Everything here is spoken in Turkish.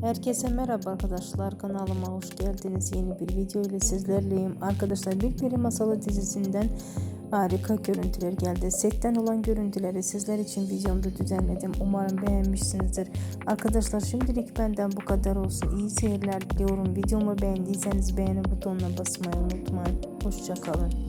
Herkese merhaba arkadaşlar kanalıma hoş geldiniz. Yeni bir video ile sizlerleyim. Arkadaşlar bir peri masalı dizisinden harika görüntüler geldi. Setten olan görüntüleri sizler için videomda düzenledim. Umarım beğenmişsinizdir. Arkadaşlar şimdilik benden bu kadar olsun. İyi seyirler diliyorum. Videomu beğendiyseniz beğeni butonuna basmayı unutmayın. Hoşçakalın